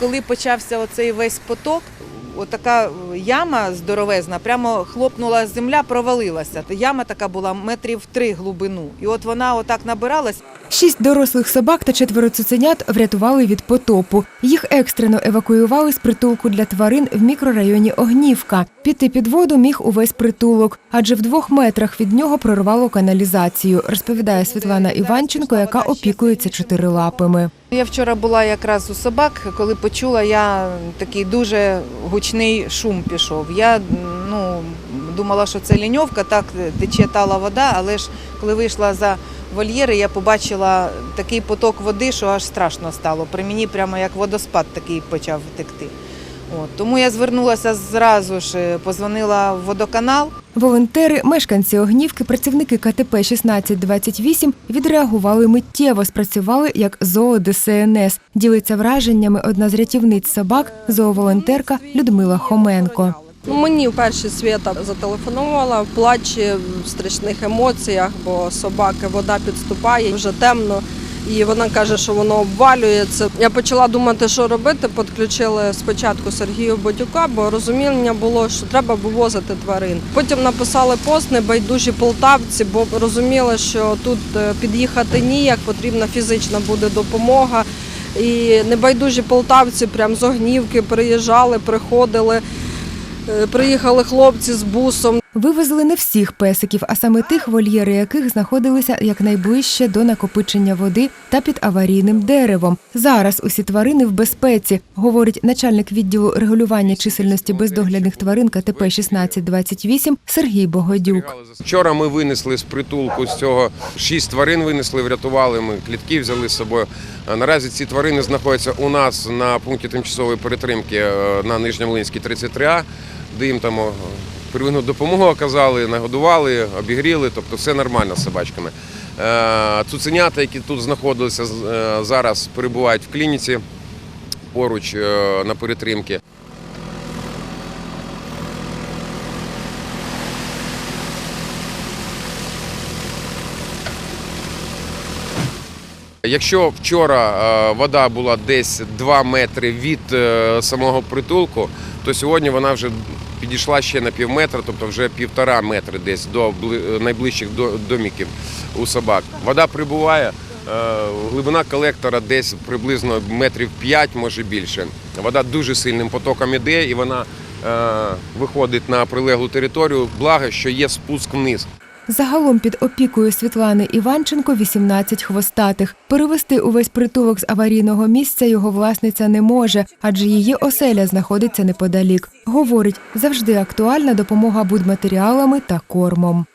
коли почався оцей весь поток, отака яма здоровезна, прямо хлопнула земля, провалилася. Яма така була метрів три глибину. І от вона отак набиралась. Шість дорослих собак та четверо цуценят врятували від потопу. Їх екстрено евакуювали з притулку для тварин в мікрорайоні Огнівка. Піти під воду міг увесь притулок, адже в двох метрах від нього прорвало каналізацію, розповідає Світлана Іванченко, яка опікується чотирилапими. Я вчора була якраз у собак, коли почула, я такий дуже гучний шум пішов. Я ну, думала, що це ліньовка, так тече тала вода, але ж коли вийшла за вольєри, я побачила такий поток води, що аж страшно стало. При мені прямо як водоспад такий почав текти. От, тому я звернулася зразу ж, е, позвонила в водоканал. Волонтери, мешканці Огнівки, працівники КТП 1628 відреагували миттєво, спрацювали як зоо ДСНС. Ділиться враженнями одна з рятівниць собак, зооволонтерка Людмила Хоменко. Ну, мені вперше Свята зателефонувала в плачі, в страшних емоціях, бо собаки вода підступає, вже темно. І вона каже, що воно обвалюється. Я почала думати, що робити. Підключили спочатку Сергію Бодюка, бо розуміння було, що треба вивозити тварин. Потім написали пост небайдужі полтавці, бо розуміли, що тут е, під'їхати ніяк, потрібна фізична буде допомога. І небайдужі полтавці прям з огнівки приїжджали, приходили. Е, Приїхали хлопці з бусом. Вивезли не всіх песиків, а саме тих, вольєри яких знаходилися якнайближче до накопичення води та під аварійним деревом. Зараз усі тварини в безпеці, говорить начальник відділу регулювання чисельності бездоглядних тварин КТП 1628 Сергій Богодюк. Вчора ми винесли з притулку з цього шість тварин винесли, врятували. Ми клітки взяли з собою. Наразі ці тварини знаходяться у нас на пункті тимчасової перетримки е, на Нижньомлинській 33А, де їм там первинну допомогу оказали, нагодували, обігріли, тобто все нормально з собачками. Е, Цуценята, які тут знаходилися, е, зараз перебувають в клініці поруч е, на перетримці. Якщо вчора е, вода була десь 2 метри від е, самого притулку, то сьогодні вона вже підійшла ще на пів метра, тобто вже півтора метри десь до найближчих до- доміків у собак. Вода прибуває, е, глибина колектора десь приблизно метрів 5, може більше. Вода дуже сильним потоком іде і вона виходить на прилеглу територію. Благо, що є спуск вниз. Загалом під опікою Світлани Іванченко 18 хвостатих. Перевести увесь притулок з аварійного місця його власниця не може, адже її оселя знаходиться неподалік. Говорить, завжди актуальна допомога будматеріалами та кормом.